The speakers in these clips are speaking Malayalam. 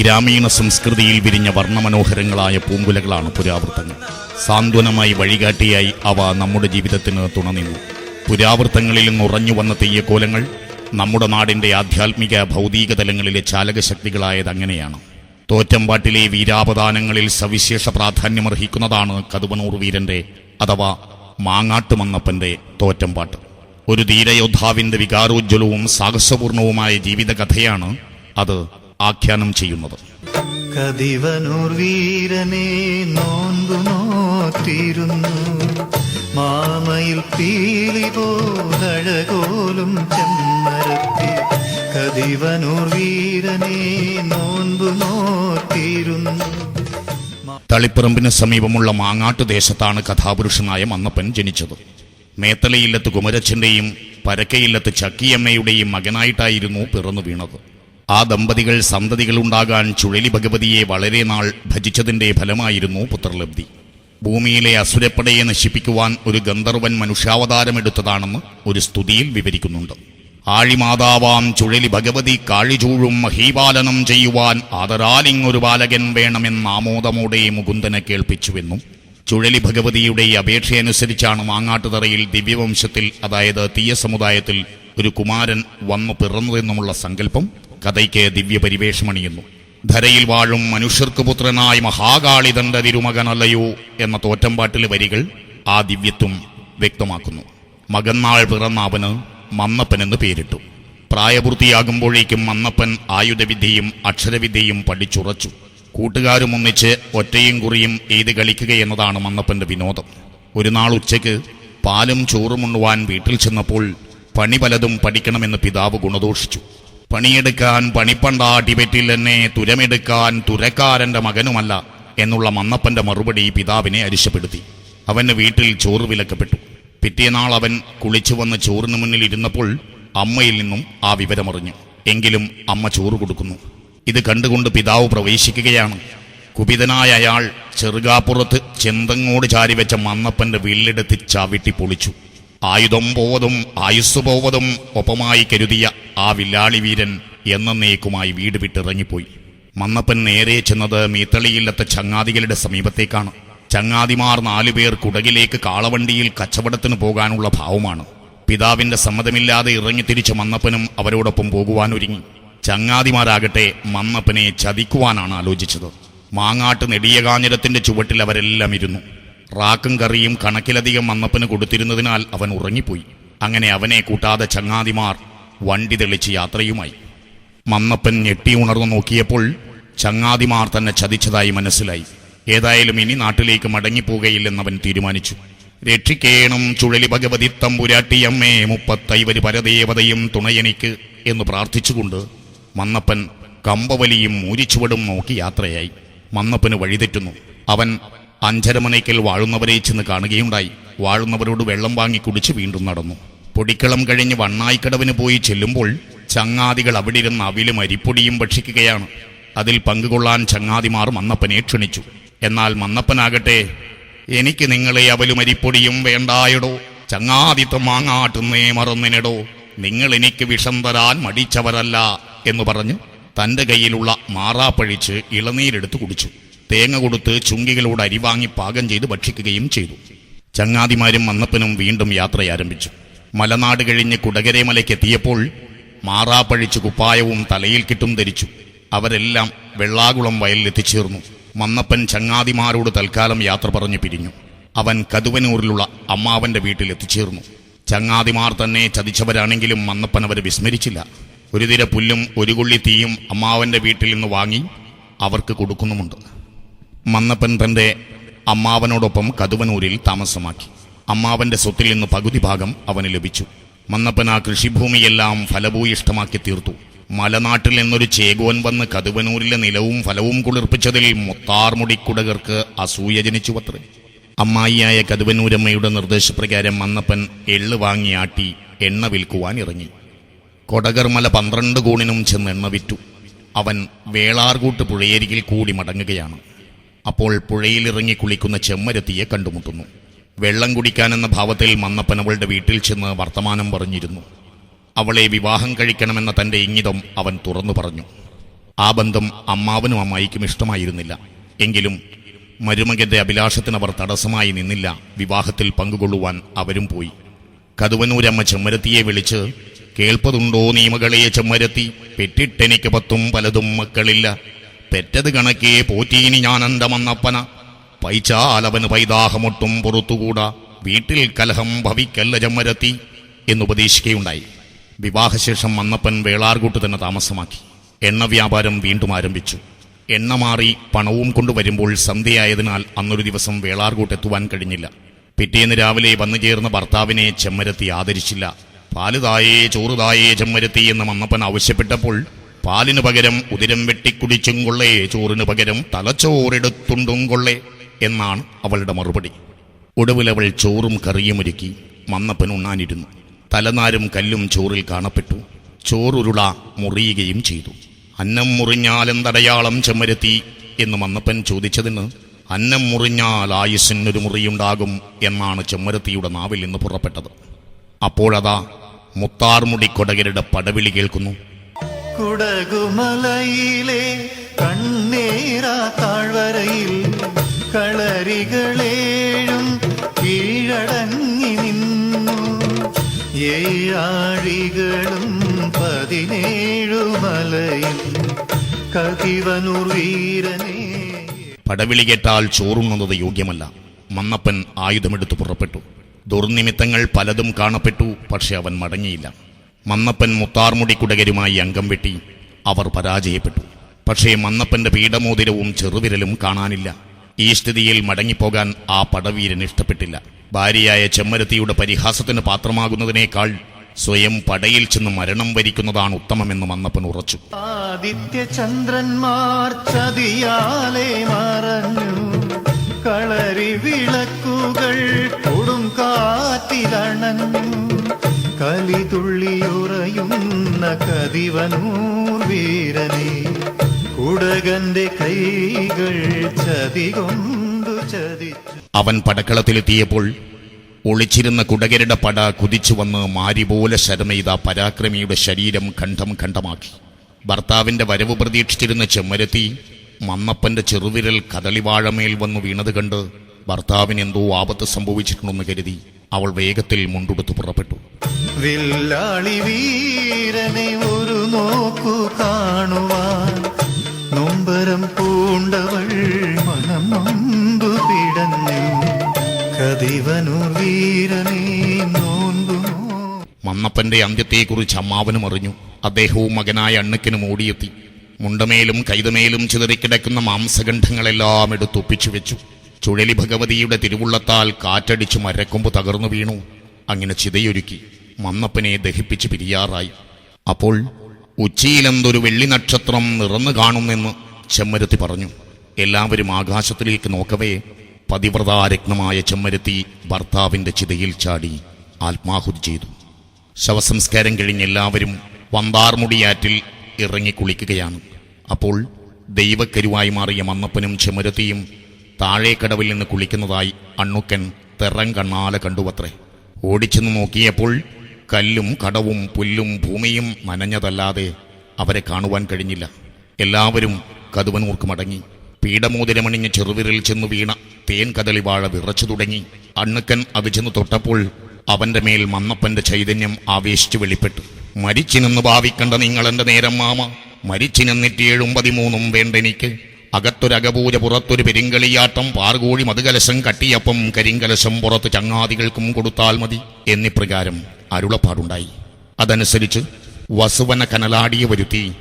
ഗ്രാമീണ സംസ്കൃതിയിൽ വിരിഞ്ഞ വർണമനോഹരങ്ങളായ പൂങ്കുലകളാണ് പുരാവൃത്തങ്ങൾ. സാന്ത്വനമായി വഴികാട്ടിയായി അവ നമ്മുടെ ജീവിതത്തിന് തുണനിന്നു. പുരാവൃത്തങ്ങളിൽ നിന്നുറഞ്ഞു വന്ന തെയ്യക്കോലങ്ങൾ നമ്മുടെ നാടിന്റെ ആധ്യാത്മിക ഭൗതിക തലങ്ങളിലെ ചാലകശക്തികളായത് അങ്ങനെയാണ്. തോറ്റമ്പാട്ടിലെ വീരാപദാനങ്ങളിൽ സവിശേഷ പ്രാധാന്യമർഹിക്കുന്നതാണ് കതുവനൂർ വീരന്റെ അഥവാ മാങ്ങാട്ടുമന്നപ്പന്റെ തോറ്റമ്പാട്ട്. ഒരു ധീരയോദ്ധാവിന്റെ വികാരോജ്വലവും സാഹസപൂർണവുമായ ജീവിതകഥയാണ് അത്. ആഖ്യാനം ചെയ്യുന്നത്. കതിവനൂർ വീരനെ നോൻപു നോറ്റിരുന്നു. മാമയിൽ പീലി പോലഴകോലും ചെമ്മരത്തി. കതിവനൂർ വീരനെ നോൻപു നോറ്റിരുന്നു. തളിപ്പറമ്പിന് സമീപമുള്ള മാങ്ങാട്ട് ദേശത്താണ് കഥാപുരുഷനായ മന്നപ്പൻ ജനിച്ചത്. മേത്തലയില്ലത്ത് കുമരച്ചന്റെയും പരക്കയില്ലത്ത് ചക്കിയമ്മയുടെയും മകനായിട്ടായിരുന്നു പിറന്നു വീണത്. ആ ദമ്പതികൾ സന്തതികൾ സന്തതികളുണ്ടാകാൻ ചുഴലി ഭഗവതിയെ വളരെ നാൾ ഭജിച്ചതിന്റെ ഫലമായിരുന്നു പുത്രലബ്ധി. ഭൂമിയിലെ അസുരപ്പടയെ നശിപ്പിക്കുവാൻ ഒരു ഗന്ധർവൻ മനുഷ്യാവതാരമെടുത്തതാണെന്ന് ഒരു സ്തുതിയിൽ വിവരിക്കുന്നുണ്ട്. ആഴിമാതാവാം ചുഴലി ഭഗവതി കാഴിചൂഴും മഹീപാലനം ചെയ്യുവാൻ ആദരാലിങ്ങൊരു ബാലകൻ വേണമെന്ന് ആമോദമോടെ മുകുന്ദനെ കേൾപ്പിച്ചുവെന്നും ചുഴലി ഭഗവതിയുടെ അപേക്ഷയനുസരിച്ചാണ് മാങ്ങാട്ടുതറയിൽ ദിവ്യവംശത്തിൽ അതായത് തീയ സമുദായത്തിൽ ഒരു കുമാരൻ വന്നു പിറന്നതെന്നുമുള്ള സങ്കല്പം കഥയ്ക്ക് ദിവ്യപരിവേഷമണിയുന്നു. ധരയിൽ വാഴും മനുഷ്യർക്ക് പുത്രനായ മഹാകാളിതണ്ട തിരുമകനല്ലയോ എന്ന തോറ്റമ്പാട്ടിലെ വരികൾ ആ ദിവ്യത്വം വ്യക്തമാക്കുന്നു. മകന്നാൾ പിറന്ന അവന് മന്നപ്പൻ എന്ന് പേരിട്ടു. പ്രായപൂർത്തിയാകുമ്പോഴേക്കും മന്നപ്പൻ ആയുധവിദ്യയും അക്ഷരവിദ്യയും പഠിച്ചുറച്ചു. കൂട്ടുകാരും ഒന്നിച്ച് ഒറ്റയും കുറിയും എഴുതി കളിക്കുക എന്നതാണ് മന്നപ്പന്റെ വിനോദം. ഒരു നാൾ ഉച്ചയ്ക്ക് പാലും ചോറും ഉണ്ണുവാൻ വീട്ടിൽ ചെന്നപ്പോൾ പണി പലതും പഠിക്കണമെന്ന് പിതാവ് ഗുണദോഷിച്ചു. പണിയെടുക്കാൻ പണിപ്പണ്ടാട്ടി പറ്റില്ലെന്നെ തുരമെടുക്കാൻ തുരക്കാരന്റെ മകനുമല്ല എന്നുള്ള മന്നപ്പന്റെ മറുപടി പിതാവിനെ അരിശപ്പെടുത്തി. അവന് വീട്ടിൽ ചോറ് വിലക്കപ്പെട്ടു. പിറ്റേനാൾ അവൻ കുളിച്ചു വന്ന് ചോറിന് മുന്നിൽ ഇരുന്നപ്പോൾ അമ്മയിൽ നിന്നും ആ വിവരമറിഞ്ഞു. എങ്കിലും അമ്മ ചോറ് കൊടുക്കുന്നു. ഇത് കണ്ടുകൊണ്ട് പിതാവ് പ്രവേശിക്കുകയാണ്. കുപിതനായ അയാൾ ചെറുകാപ്പുറത്ത് ചെന്തങ്ങോട് ചാരിവെച്ച മന്നപ്പന്റെ വില്ലെടുത്ത് ചവിട്ടി പൊളിച്ചു. ആയുധം പോവതും ആയുസ് പോവതും ഒപ്പമായി കരുതിയ ആ വില്ലാളി വീരൻ എന്നേക്കുമായി വീട് വിട്ടിറങ്ങിപ്പോയി. മന്നപ്പൻ നേരെ ചെന്നത് മീത്തളിയില്ലത്തെ ചങ്ങാതികളുടെ സമീപത്തേക്കാണ്. ചങ്ങാതിമാർ നാലുപേർ കുടകിലേക്ക് കാളവണ്ടിയിൽ കച്ചവടത്തിന് പോകാനുള്ള ഭാവമാണ്. പിതാവിന്റെ സമ്മതമില്ലാതെ ഇറങ്ങി ഇറങ്ങിത്തിരിച്ച മന്നപ്പനും അവരോടൊപ്പം പോകുവാനൊരുങ്ങി. ചങ്ങാതിമാരാകട്ടെ മന്നപ്പനെ ചതിക്കുവാനാണ് ആലോചിച്ചത്. മാങ്ങാട്ട് നെടിയകാഞ്ഞിരത്തിന്റെ ചുവട്ടിൽ അവരെല്ലാം ഇരുന്നു. റാക്കും കറിയും കണക്കിലധികം മന്നപ്പന് കൊടുത്തിരുന്നതിനാൽ അവൻ ഉറങ്ങിപ്പോയി. അങ്ങനെ അവനെ കൂട്ടാതെ ചങ്ങാതിമാർ വണ്ടി തെളിച്ച് യാത്രയുമായി. മന്നപ്പൻ ഞെട്ടി ഉണർന്നു നോക്കിയപ്പോൾ ചങ്ങാതിമാർ തന്നെ ചതിച്ചതായി മനസ്സിലായി. ഏതായാലും ഇനി നാട്ടിലേക്ക് മടങ്ങിപ്പോകയില്ലെന്നവൻ തീരുമാനിച്ചു. രക്ഷിക്കേണം ചുഴലി ഭഗവതി തമ്പുരാട്ടിയമ്മേ മുപ്പത്തൈവര് പരദേവതയും തുണയെനിക്ക് എന്ന് പ്രാർത്ഥിച്ചുകൊണ്ട് മന്നപ്പൻ കമ്പവലിയും മൂരിച്ചുവടും നോക്കി യാത്രയായി. മന്നപ്പന് വഴിതെറ്റുന്നു. അവൻ അഞ്ചരമനയ്ക്കൽ വാഴുന്നവരെ ചെന്ന് കാണുകയുണ്ടായി. വാഴുന്നവരോട് വെള്ളം വാങ്ങി കുടിച്ച് വീണ്ടും നടന്നു. പൊടിക്കളം കഴിഞ്ഞ് വണ്ണായിക്കടവിന് പോയി ചെല്ലുമ്പോൾ ചങ്ങാതികൾ അവിടെ ഇരുന്ന് അവിലും അരിപ്പൊടിയും ഭക്ഷിക്കുകയാണ്. അതിൽ പങ്കുകൊള്ളാൻ ചങ്ങാതിമാർ മന്നപ്പനെ ക്ഷണിച്ചു. എന്നാൽ മന്നപ്പനാകട്ടെ എനിക്ക് നിങ്ങളെ അവലും അരിപ്പൊടിയും വേണ്ടായടോ. ചങ്ങാതിത്വം മാങ്ങാട്ടുന്നേ മറന്നിനടോ. നിങ്ങൾ എനിക്ക് വിഷം തരാൻ മടിച്ചവരല്ല എന്ന് പറഞ്ഞ് തന്റെ കയ്യിലുള്ള മാറാപ്പഴിച്ച് ഇളനീരെടുത്ത് കുടിച്ചു. തേങ്ങ കൊടുത്ത് ചുങ്കികളോട് അരി വാങ്ങി പാകം ചെയ്ത് ഭക്ഷിക്കുകയും ചെയ്തു. ചങ്ങാതിമാരും മന്നപ്പനും വീണ്ടും യാത്ര ആരംഭിച്ചു. മലനാട് കഴിഞ്ഞ് കുടകരെ മലയ്ക്കെത്തിയപ്പോൾ മാറാപ്പഴിച്ച് കുപ്പായവും തലയിൽ കിട്ടും ധരിച്ചു. അവരെല്ലാം വെള്ളാകുളം വയലിലെത്തിച്ചേർന്നു മന്നപ്പൻ ചങ്ങാതിമാരോട് തൽക്കാലം യാത്ര പറഞ്ഞു പിരിഞ്ഞു. അവൻ കതുവനൂരിലുള്ള അമ്മാവന്റെ വീട്ടിൽ എത്തിച്ചേർന്നു. ചങ്ങാതിമാർ തന്നെ ചതിച്ചവരാണെങ്കിലും മന്നപ്പൻ അവരെ വിസ്മരിച്ചില്ല. ഒരു തിര പുല്ലും ഒരു കൊള്ളി തീയും അമ്മാവന്റെ വീട്ടിൽ നിന്ന് വാങ്ങി അവർക്ക് കൊടുക്കുന്നുമുണ്ട്. മന്നപ്പൻ തന്റെ അമ്മാവനോടൊപ്പം കതുവനൂരിൽ താമസമാക്കി. അമ്മാവന്റെ സ്വത്തിൽ നിന്ന് പകുതി ഭാഗം അവന് ലഭിച്ചു. മന്നപ്പൻ ആ കൃഷിഭൂമിയെല്ലാം ഫലഭൂയിഷ്ടമാക്കി തീർത്തു. മലനാട്ടിൽ നിന്നൊരു ചേകോൻ വന്ന് കതുവനൂരിലെ നിലവും ഫലവും കുളിർപ്പിച്ചതിൽ മുത്താർമുടിക്കുടകർക്ക് അസൂയ ജനിച്ചുവത്രേ. അമ്മായിയായ കതുവനൂരമ്മയുടെ നിർദ്ദേശപ്രകാരം മന്നപ്പൻ എള്ള് വാങ്ങിയാട്ടി എണ്ണ വിൽക്കുവാൻ ഇറങ്ങി. കൊടകർമല പന്ത്രണ്ട് കൂണിനും ചെന്ന് എണ്ണ വിറ്റു. അവൻ വേളാർകൂട്ട് പുഴയരികിൽ കൂടി മടങ്ങുകയാണ്. അപ്പോൾ പുഴയിലിറങ്ങി കുളിക്കുന്ന ചെമ്മരത്തിയെ കണ്ടുമുട്ടുന്നു. വെള്ളം കുടിക്കാനെന്ന ഭാവത്തിൽ മന്നപ്പൻ അവളുടെ വീട്ടിൽ ചെന്ന് വർത്തമാനം പറഞ്ഞിരുന്നു. അവളെ വിവാഹം കഴിക്കണമെന്ന തന്റെ ഇംഗിതം അവൻ തുറന്നു പറഞ്ഞു. ആ ബന്ധം അമ്മാവനും അമ്മായിക്കും ഇഷ്ടമായിരുന്നില്ല. എങ്കിലും മരുമകന്റെ അഭിലാഷത്തിന് അവർ തടസ്സമായി നിന്നില്ല. വിവാഹത്തിൽ പങ്കുകൊള്ളുവാൻ അവരും പോയി. കതുവനൂരമ്മ ചെമ്മരത്തിയെ വിളിച്ച് കേൾപ്പതുണ്ടോ നീമകളെ ചെമ്മരത്തി? പെറ്റിട്ടെനിക്ക് പത്തും പലതും മക്കളില്ല. പെറ്റത് കണക്കേ പോറ്റീനി ഞാൻ എന്റെ മന്നപ്പന പൈച്ചാലവന് പൈതാഹമൊട്ടും പുറത്തുകൂടാ. വീട്ടിൽ കലഹം ഭവിക്കല്ല ജമ്മരത്തി എന്നുപദേശിക്കുകയുണ്ടായി വിവാഹശേഷം മന്നപ്പൻ വേളാർകൂട്ട് തന്നെ താമസമാക്കി. എണ്ണ വ്യാപാരം വീണ്ടും ആരംഭിച്ചു. എണ്ണ മാറി പണവും കൊണ്ടുവരുമ്പോൾ സന്ധ്യയായതിനാൽ അന്നൊരു ദിവസം വേളാർകൂട്ട് എത്തുവാൻ കഴിഞ്ഞില്ല. പിറ്റേന്ന് രാവിലെ വന്നു ചേർന്ന ഭർത്താവിനെ ചെമ്മരത്തി ആദരിച്ചില്ല. പാലുതായേ ചോറുതായേ ചോറ് തായേ ചെമ്മരത്തി എന്ന് മന്നപ്പൻ ആവശ്യപ്പെട്ടപ്പോൾ പാലിനു പകരം ഉതിരം വെട്ടിക്കുടിച്ചും കൊള്ളേ ചോറിനു പകരം തലച്ചോറെടുത്തുണ്ടും കൊള്ളേ എന്നാണ് അവളുടെ മറുപടി. ഒടുവിൽ അവൾ ചോറും കറിയും ഒരുക്കി മന്നപ്പൻ ഉണ്ണാനിരുന്നു. തലനാരും കല്ലും ചോറിൽ കാണപ്പെട്ടു. ചോറുരുള മുറിയുകയും ചെയ്തു. അന്നം മുറിഞ്ഞാലെന്തടയാളം ചെമ്മരത്തി എന്ന് മന്നപ്പൻ ചോദിച്ചതിന് അന്നം മുറിഞ്ഞാൽ ആയുസ്സിനൊരു മുറിയുണ്ടാകും എന്നാണ് ചെമ്മരത്തിയുടെ നാവിൽ നിന്ന് പുറപ്പെട്ടത്. അപ്പോഴതാ മുത്താർമുടി കൊടകരുടെ പടവിളി കേൾക്കുന്നു. കുടകുമലയിലെ കണ്ണേറാ താഴ്വരയിൽ കളരികളേഴും കീഴടങ്ങി നിന്നു. ഏഴാഴികളും പതിനേഴു മലയിൽ കതിവനൂർ വീരനേ പടവിളി കേട്ടാൽ ചോറുണ്ണുന്നത് യോഗ്യമല്ല. മന്നപ്പൻ ആയുധമെടുത്ത് പുറപ്പെട്ടു. ദുർനിമിത്തങ്ങൾ പലതും കാണപ്പെട്ടു പക്ഷെ അവൻ മടങ്ങിയില്ല. മന്നപ്പൻ മുത്താർമുടി കുടകരുമായി അംഗം വെട്ടി അവർ പരാജയപ്പെട്ടു. പക്ഷേ മന്നപ്പന്റെ പീഠമോതിരവും ചെറുവിരലും കാണാനില്ല. ഈ സ്ഥിതിയിൽ മടങ്ങിപ്പോകാൻ ആ പടവീരൻ ഇഷ്ടപ്പെട്ടില്ല. ഭാര്യയായ ചെമ്മരത്തിയുടെ പരിഹാസത്തിന് പാത്രമാകുന്നതിനേക്കാൾ സ്വയം പടയിൽ ചെന്ന് മരണം വരിക്കുന്നതാണ് ഉത്തമമെന്ന് മന്നപ്പൻ ഉറച്ചു. ആദിത്യ ചന്ദ്രന്മാർ ചതിയാലെ മറഞ്ഞു. കളരി വിളക്കുകൾ കൊടും കാറ്റിലണഞ്ഞു. കലിതുള്ളിയുറയുന്ന കതിവനൂർ വീരനെ കുടകന്റെ കൈകൾ ചതികൊണ്ടു ചതിച്ചു. അവൻ പടക്കളത്തിലെത്തിയപ്പോൾ ഒളിച്ചിരുന്ന കുടകരുടെ പട കുതിച്ചു വന്ന് മാരിപോലെ ശരമെയ്ത പരാക്രമിയുടെ ശരീരം ഖണ്ഡം ഖണ്ഡമാക്കി. ഭർത്താവിന്റെ വരവ് പ്രതീക്ഷിച്ചിരുന്ന ചെമ്മരത്തി മന്നപ്പന്റെ ചെറുവിരൽ കദളിവാഴമേൽ വന്നു വീണത് കണ്ട് ഭർത്താവിന് എന്തോ ആപത്ത് സംഭവിച്ചിട്ടുണ്ടെന്ന് കരുതി അവൾ വേഗത്തിൽ മുണ്ടുടുത്ത് പുറപ്പെട്ടു. വില്ലാളി വീരനെ ഒരു നോക്കു കാണുവാൻ നൊമ്പരം പൂണ്ടവൾ മനം നൊമ്പു പിടഞ്ഞു. കതിവനൂർ വീരനെ മന്നപ്പന്റെ അന്ത്യത്തെക്കുറിച്ച് അമ്മാവനും അറിഞ്ഞു. അദ്ദേഹവും മകനായ അണ്ണുക്കിനും ഓടിയെത്തി. മുണ്ടമേലും കൈതമേലും ചിതറിക്കിടക്കുന്ന മാംസഖണ്ഡങ്ങളെല്ലാം എടുത്തൊപ്പിച്ചു വെച്ചു. ചുഴലി ഭഗവതിയുടെ തിരുവുള്ളത്താൽ കാറ്റടിച്ച് മരക്കൊമ്പ് തകർന്നു വീണു. അങ്ങനെ ചിതയൊരുക്കി മന്നപ്പനെ ദഹിപ്പിച്ച് പിരിയാറായി. അപ്പോൾ ഉച്ചയിലെന്തൊരു വെള്ളി നക്ഷത്രം നിറന്നു കാണുമെന്ന് ചെമ്മരത്തി പറഞ്ഞു. എല്ലാവരും ആകാശത്തിലേക്ക് നോക്കവേ പതിവ്രതാരത്നമായ ചെമ്മരത്തി ഭർത്താവിന്റെ ചിതയിൽ ചാടി ആത്മാഹുതി ചെയ്തു. ശവസംസ്കാരം കഴിഞ്ഞ് എല്ലാവരും വന്താർമുടിയാറ്റിൽ ഇറങ്ങി കുളിക്കുകയാണ്. അപ്പോൾ ദൈവക്കരുവായി മാറിയ മന്നപ്പനും ചെമരത്തിയും താഴേക്കടവിൽ നിന്ന് കുളിക്കുന്നതായി അണ്ണുക്കൻ തെറം കണ്ണാല കണ്ടുവത്രേ. ഓടിച്ചെന്ന് നോക്കിയപ്പോൾ കല്ലും കടവും പുല്ലും ഭൂമിയും നനഞ്ഞതല്ലാതെ അവരെ കാണുവാൻ കഴിഞ്ഞില്ല. എല്ലാവരും കതുവനൂർക്ക് മടങ്ങി. പീഠമോതിരമണിഞ്ഞ് ചെറുവിരൽ ചെന്ന് വീണ തേൻ കദളി വാഴ വിറച്ചു തുടങ്ങി. അണ്ണുക്കൻ അത് ചെന്ന് തൊട്ടപ്പോൾ അവന്റെ മേൽ മന്നപ്പന്റെ ചൈതന്യം ആവേശിച്ചു വെളിപ്പെട്ടു. മരിച്ചിനെന്ന് ഭാവിക്കണ്ട നിങ്ങൾ എന്റെ നേരം മാമ. മരിച്ചിനെന്നിട്ട് ഏഴും പതിമൂന്നും വേണ്ടെനിക്ക്. അകത്തൊരകപൂജ പുറത്തൊരു പെരിങ്കളിയാട്ടം പാർകോഴി മതുകലശം കട്ടിയപ്പം കരിങ്കലശം പുറത്ത് ചങ്ങാതികൾക്കും കൊടുത്താൽ മതി എന്നിപ്രകാരം അരുളപ്പാടുണ്ടായി. അതനുസരിച്ച് വസുവന കനലാടിയെ വരുത്തി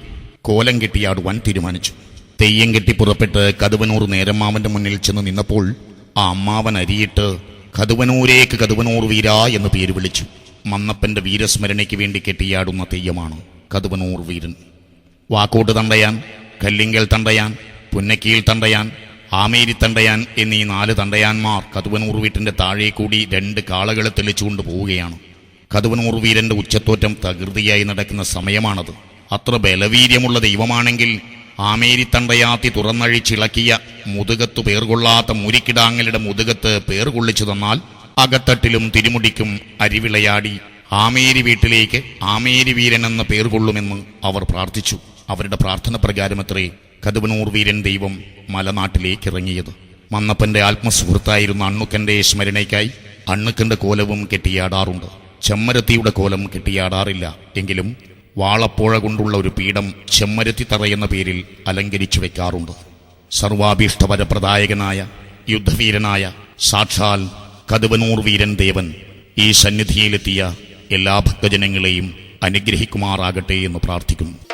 കോലം കെട്ടിയാടുവാൻ തീരുമാനിച്ചു. തെയ്യം കെട്ടി പുറപ്പെട്ട് കതുവനൂർ നേരമ്മാവന്റെ മുന്നിൽ ചെന്ന് നിന്നപ്പോൾ ആ അമ്മാവൻ അരിയിട്ട് കതുവനൂരേക്ക് കതുവനൂർ വീര എന്ന് പേര് വിളിച്ചു. മന്നപ്പന്റെ വീരസ്മരണയ്ക്ക് വേണ്ടി കെട്ടിയാടുന്ന തെയ്യമാണ് കതുവനൂർ വീരൻ. വാക്കോട്ട് തണ്ടയാൻ കല്ലിങ്കൽ തണ്ടയാൻ പുന്നക്കീൽ തണ്ടയാൻ ആമേരി തണ്ടയാൻ എന്നീ നാല് തണ്ടയാന്മാർ കതുവനൂർ വീട്ടിന്റെ താഴെ കൂടി രണ്ട് കാളകളെ തെളിച്ചുകൊണ്ട് പോവുകയാണ്. കതുവനൂർ വീരന്റെ ഉച്ചത്തോറ്റം തകൃതിയായി നടക്കുന്ന സമയമാണത്. അത്ര ബലവീര്യമുള്ള ദൈവമാണെങ്കിൽ ആമേരി തണ്ടയാത്തി തുറന്നഴിച്ചിളക്കിയ മുതുകത്തു പേർകൊള്ളാത്ത മുരിക്കിടാങ്ങലുടെ മുതുകത്ത് പേർ കൊള്ളിച്ചു തന്നാൽ അകത്തട്ടിലും തിരുമുടിക്കും അരിവിളയാടി ആമേരി വീട്ടിലേക്ക് ആമേരി വീരൻ എന്ന പേർ കൊള്ളുമെന്ന് അവർ പ്രാർത്ഥിച്ചു. അവരുടെ പ്രാർത്ഥന പ്രകാരമത്രേ കതുവനൂർ വീരൻ ദൈവം മലനാട്ടിലേക്ക് ഇറങ്ങിയത് മന്നപ്പന്റെ ആത്മസുഹൃത്തായിരുന്ന അണ്ണുക്കന്റെ സ്മരണയ്ക്കായി അണ്ണുക്കന്റെ കോലവും കെട്ടിയാടാറുണ്ട്. ചെമ്മരത്തിയുടെ കോലം കെട്ടിയാടാറില്ല. എങ്കിലും വാളപ്പോഴ കൊണ്ടുള്ള ഒരു പീഠം ചെമ്മരത്തി തറയെന്ന പേരിൽ അലങ്കരിച്ചു വെക്കാറുണ്ട്. സർവാഭീഷ്ടവരപ്രദായകനായ യുദ്ധവീരനായ സാക്ഷാൽ കതുവനൂർ വീരൻ ദേവൻ ഈ സന്നിധിയിലെത്തിയ എല്ലാ ഭക്തജനങ്ങളെയും അനുഗ്രഹിക്കുമാറാകട്ടെ എന്ന് പ്രാർത്ഥിക്കുന്നു.